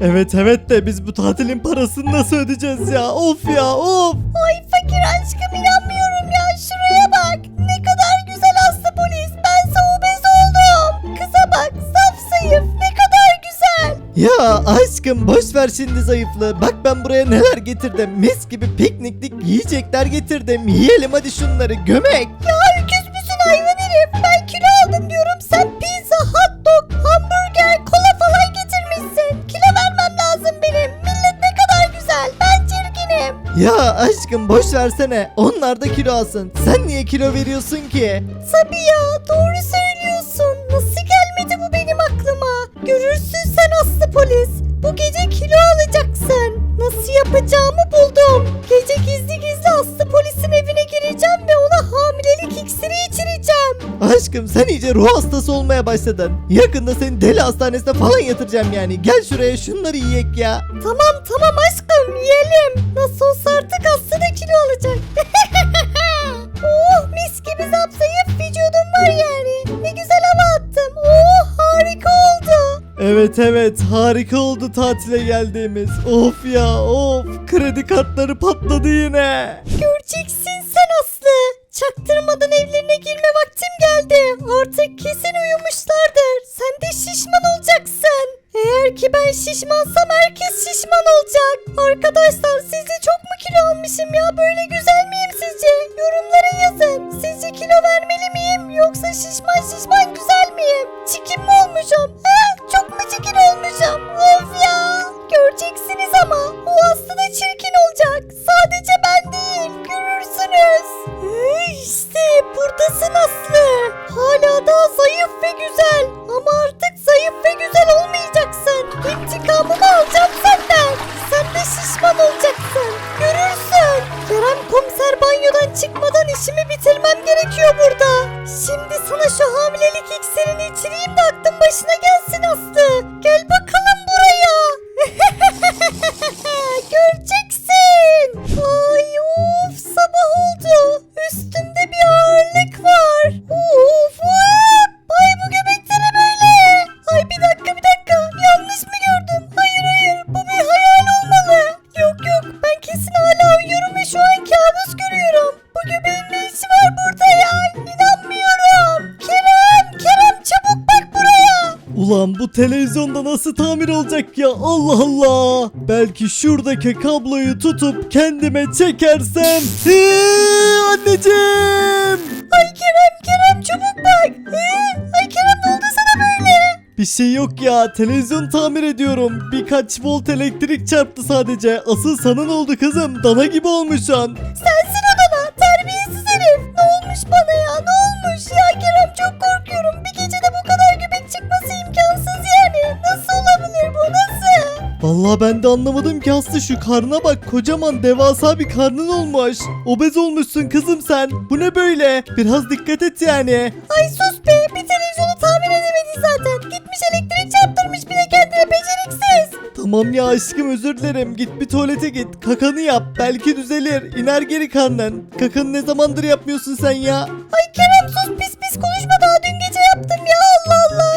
Evet evet de biz bu tatilin parasını nasıl ödeyeceğiz ya? Of ya of. Ay fakir aşkım inanmıyorum ya şuraya bak. Ne kadar güzel aslı polis. Bense obez oldum. Kıza bak saf zayıf ne kadar güzel. Ya aşkım boş ver şimdi zayıflığı. Bak ben buraya neler getirdim. Mis gibi pikniklik yiyecekler getirdim. Yiyelim hadi şunları gömek. Ya öküz müsün hayvan herif? Ya aşkım boş versene. Onlar da kilo alsın. Sen niye kilo veriyorsun ki? Tabii ya doğru söylüyorsun. Nasıl gelmedi bu benim aklıma? Görürsün sen aslı polis. Bu gece kilo alacaksın. Nasıl yapacağımı buldum. Gece gizli gizli aslı polisin evine gireceğim ve Aşkım sen iyice ruh hastası olmaya başladın. Yakında seni deli hastanesine falan yatıracağım yani. Gel şuraya şunları yiyek ya. Tamam tamam aşkım yiyelim. Nasıl olsa artık Aslı da kilo alacak. oh mis gibi zapsayıf vücudum var yani. Ne güzel hava attım. Oh harika oldu. Evet evet harika oldu tatile geldiğimiz. Of ya of kredi kartları patladı yine. Göreceksin sen Aslı. Çaktırmadan evlerine girme vaktim geldi. Artık kesin uyumuşlardır. Sen de şişman olacaksın. Eğer ki ben şişmansam herkes şişman olacak. Arkadaşlar sizce çok mu kilo almışım ya? Böyle güzel miyim sizce? Yorumlara yazın. Sizce kilo vermeli miyim? Yoksa şişman şişman güzel miyim? Çikin mi olmuşum? He? Çok mu çikin olmuşum? Of ya. Göreceksiniz ama. O Aslı da çirkin olacak. Sadece ben hamilelik iksirini içireyim de aklın başına gelsin bu televizyonda nasıl tamir olacak ya Allah Allah. Belki şuradaki kabloyu tutup kendime çekersem. Hii, anneciğim. Ay Kerem Kerem çabuk bak. Ee, ay Kerem ne oldu sana böyle? Bir şey yok ya televizyon tamir ediyorum. Birkaç volt elektrik çarptı sadece. Asıl sana ne oldu kızım? Dana gibi olmuşsun. Sensin o dana terbiyesiz herif. Ne olmuş bana ya ne Vallahi ben de anlamadım ki Aslı şu karnına bak kocaman devasa bir karnın olmuş. Obez olmuşsun kızım sen. Bu ne böyle? Biraz dikkat et yani. Ay sus be bir televizyonu tamir edemedi zaten. Gitmiş elektrik çarptırmış bir de kendine beceriksiz. Tamam ya aşkım özür dilerim. Git bir tuvalete git. Kakanı yap. Belki düzelir. İner geri karnın. Kakanı ne zamandır yapmıyorsun sen ya? Ay Kerem sus pis pis konuşma daha dün gece yaptım ya Allah Allah.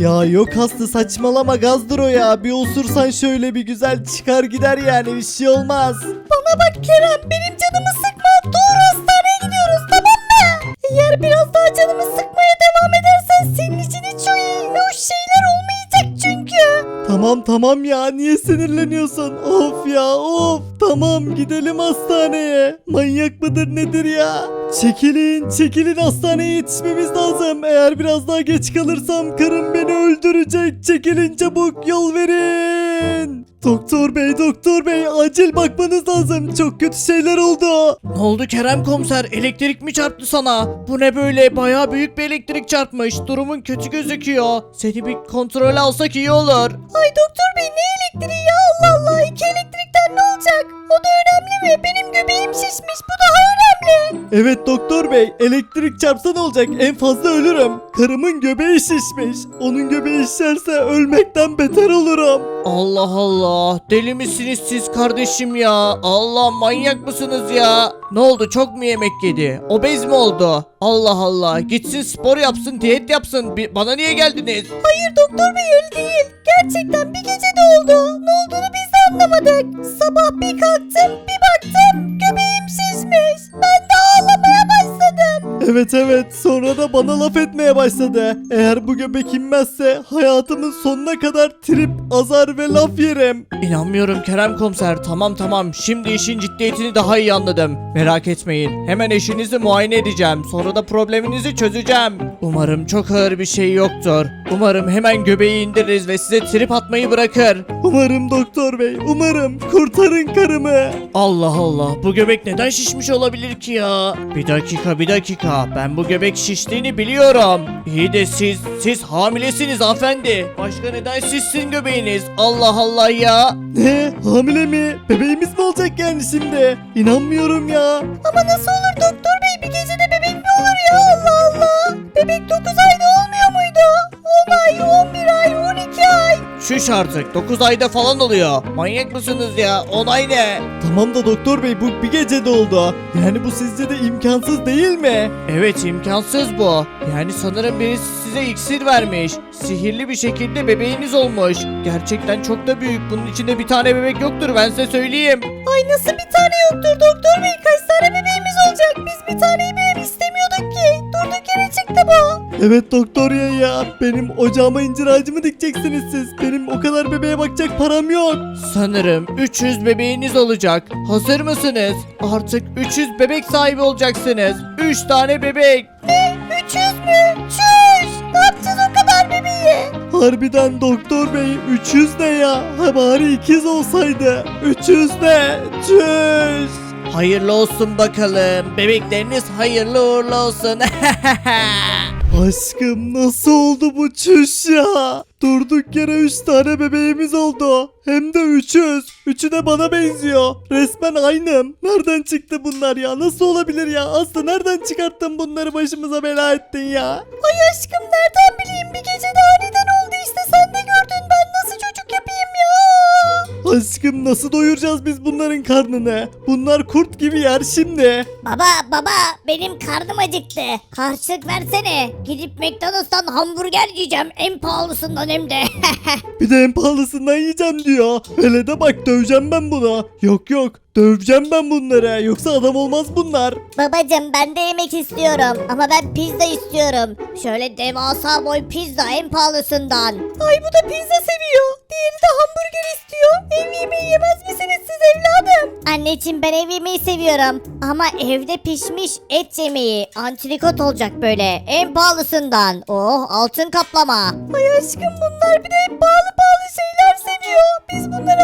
Ya yok Aslı saçmalama gazdır o ya. Bir osursan şöyle bir güzel çıkar gider yani bir şey olmaz. Bana bak Kerem benim canımı sıkma. Doğru hastaneye gidiyoruz tamam mı? Eğer biraz daha canımı sıkmaya devam edersen senin için hiç o iyi hoş şeyler olmayacak çünkü. Tamam tamam ya niye sinirleniyorsun? Of ya of. Tamam gidelim hastaneye. Manyak mıdır nedir ya? Çekilin çekilin hastaneye yetişmemiz lazım. Eğer biraz daha geç kalırsam karım beni öldürecek. Çekilin çabuk yol verin. Doktor bey doktor bey acil bakmanız lazım. Çok kötü şeyler oldu. Ne oldu Kerem komiser? Elektrik mi çarptı sana? Bu ne böyle? Bayağı büyük bir elektrik çarpmış. Durumun kötü gözüküyor. Seni bir kontrol alsak iyi olur. Ay doktor bey ne elektriği ya Allah Allah iki elektrikten ne mi? Benim göbeğim şişmiş bu daha önemli. önemli. Evet doktor bey elektrik çarpsa ne olacak en fazla ölürüm. Karımın göbeği şişmiş. Onun göbeği şişerse ölmekten beter olurum. Allah Allah deli misiniz siz kardeşim ya Allah manyak mısınız ya Ne oldu çok mu yemek yedi obez mi oldu Allah Allah gitsin spor yapsın diyet yapsın Bi- bana niye geldiniz Hayır doktor bey öyle değil. Gerçekten bir gecede oldu. Ne olduğunu biz de anlamadık. Sabah bir kalktım bir baktım göbeğim şişmiş. Ben de ağlamaya başladım. Evet evet sonra da bana laf etmeye başladı. Eğer bu göbek inmezse hayatımın sonuna kadar trip, azar ve laf yerim. İnanmıyorum Kerem komiser tamam tamam şimdi işin ciddiyetini daha iyi anladım Merak etmeyin hemen eşinizi muayene edeceğim sonra da probleminizi çözeceğim Umarım çok ağır bir şey yoktur Umarım hemen göbeği indiririz ve size trip atmayı bırakır Umarım doktor bey, umarım kurtarın karımı. Allah Allah bu göbek neden şişmiş olabilir ki ya? Bir dakika bir dakika ben bu göbek şiştiğini biliyorum. İyi de siz siz hamilesiniz hanımefendi. Başka neden şişsin göbeğiniz? Allah Allah ya. Ne? Hamile mi? Bebeğimiz mi olacak yani şimdi? İnanmıyorum ya. Ama nasıl olur doktor bey Şuş artık 9 ayda falan oluyor. Manyak mısınız ya? 10 ay ne? Tamam da doktor bey bu bir gecede oldu. Yani bu sizce de imkansız değil mi? Evet imkansız bu. Yani sanırım birisi size iksir vermiş. Sihirli bir şekilde bebeğiniz olmuş. Gerçekten çok da büyük. Bunun içinde bir tane bebek yoktur ben size söyleyeyim. Ay nasıl bir tane yoktur doktor bey? Kaç tane bebeğimiz olacak? Biz bir taneyi bile istemiyorduk ki. Durduk yere çıktı bu. Evet doktor ya ya. Benim ocağıma incir ağacı mı dikeceksiniz siz? Benim o kadar bebeğe bakacak param yok. Sanırım 300 bebeğiniz olacak. Hazır mısınız? Artık 300 bebek sahibi olacaksınız. 3 tane bebek. Ne? 300 mü? Çüş! Ne yapacağız o kadar bebeği? Harbiden doktor bey 300 ne ya? Ha bari ikiz olsaydı. 300 ne? Çüş. Hayırlı olsun bakalım. Bebekleriniz hayırlı uğurlu olsun. Aşkım nasıl oldu bu çüş ya? Durduk yere 3 tane bebeğimiz oldu. Hem de 300. Üçü de bana benziyor. Resmen aynım. Nereden çıktı bunlar ya? Nasıl olabilir ya? Aslı nereden çıkarttın bunları başımıza bela ettin ya? Ay aşkım nereden bileyim bir gecede aniden oldu işte sen de gördün ben nasıl çocuk yapayım ya? Aşkım nasıl doyuracağız biz bunların karnını? Bunlar kurt gibi yer şimdi. Baba baba benim karnım acıktı. Karşılık versene. Gidip McDonald's'tan hamburger yiyeceğim en pahalısından hem de. Bir de en pahalısından yiyeceğim diyor. Hele de bak döveceğim ben bunu. Yok yok döveceğim ben bunları. Yoksa adam olmaz bunlar. Babacım ben de yemek istiyorum ama ben pizza istiyorum. Şöyle devasa boy pizza en pahalısından. Ay bu da pizza seviyor. Diğeri de hamburger istiyor. Ev yemeği yemez misiniz siz evladım? Anneciğim ben ev yemeği seviyorum. Ama evde pişmiş et yemeği. Antrikot olacak böyle. En pahalısından. Oh altın kaplama. Ay aşkım bunlar bir de hep pahalı pahalı şeyler seviyor. Biz bunları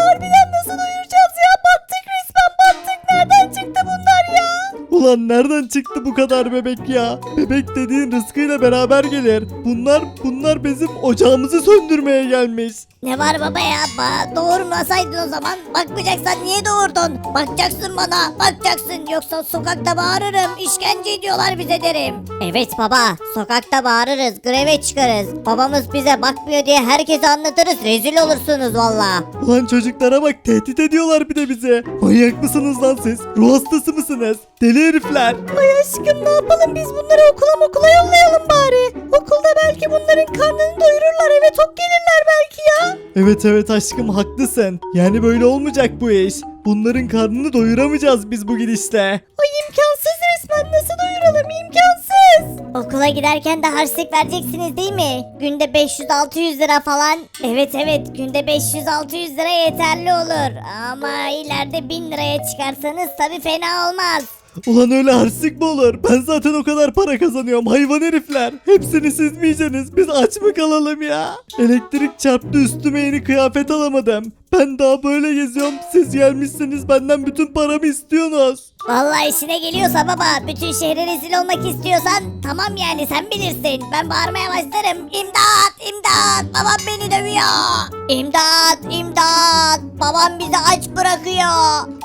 Ulan nereden çıktı bu kadar bebek ya? Bebek dediğin rızkıyla beraber gelir. Bunlar bunlar bizim ocağımızı söndürmeye gelmiş. Ne var baba ya? Ba doğurmasaydın o zaman. Bakmayacaksan niye doğurdun? Bakacaksın bana. Bakacaksın. Yoksa sokakta bağırırım. İşkence ediyorlar bize derim. Evet baba. Sokakta bağırırız. Greve çıkarız. Babamız bize bakmıyor diye herkese anlatırız. Rezil olursunuz valla. Ulan çocuklara bak tehdit ediyorlar bir de bize. Manyak mısınız lan siz? Ruh hastası mısınız? Deli herifler. Ay aşkım ne yapalım biz bunları okula okula yollayalım bari. Okulda belki bunların karnını doyururlar. Eve tok gelirler belki ya. Evet evet aşkım haklısın. Yani böyle olmayacak bu iş. Bunların karnını doyuramayacağız biz bu gidişle. Ay imkansız resmen nasıl doyuralım imkansız. Okula giderken de harçlık vereceksiniz değil mi? Günde 500-600 lira falan. Evet evet günde 500-600 lira yeterli olur. Ama ileride 1000 liraya çıkarsanız tabi fena olmaz. Ulan öyle harçlık mı olur? Ben zaten o kadar para kazanıyorum hayvan herifler. Hepsini siz mi yiyeceksiniz? Biz aç mı kalalım ya? Elektrik çarptı üstüme yeni kıyafet alamadım. Ben daha böyle geziyorum. Siz gelmişsiniz benden bütün paramı istiyorsunuz. Vallahi işine geliyorsa baba bütün şehre rezil olmak istiyorsan tamam yani sen bilirsin. Ben bağırmaya başlarım. İmdat imdat babam beni dövüyor. İmdat imdat babam bizi aç bırakıyor.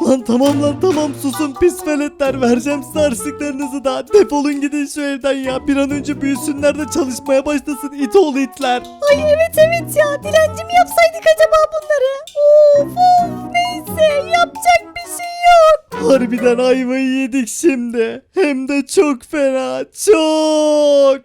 Lan tamam lan tamam susun pis veletler vereceğim size harçlıklarınızı da defolun gidin şu evden ya bir an önce büyüsünler de çalışmaya başlasın it oğlu itler. Ay evet evet ya dilenci mi yapsaydık acaba bunları? Of of neyse yapacak bir şey yok. Harbiden ayvayı yedik şimdi hem de çok fena çok.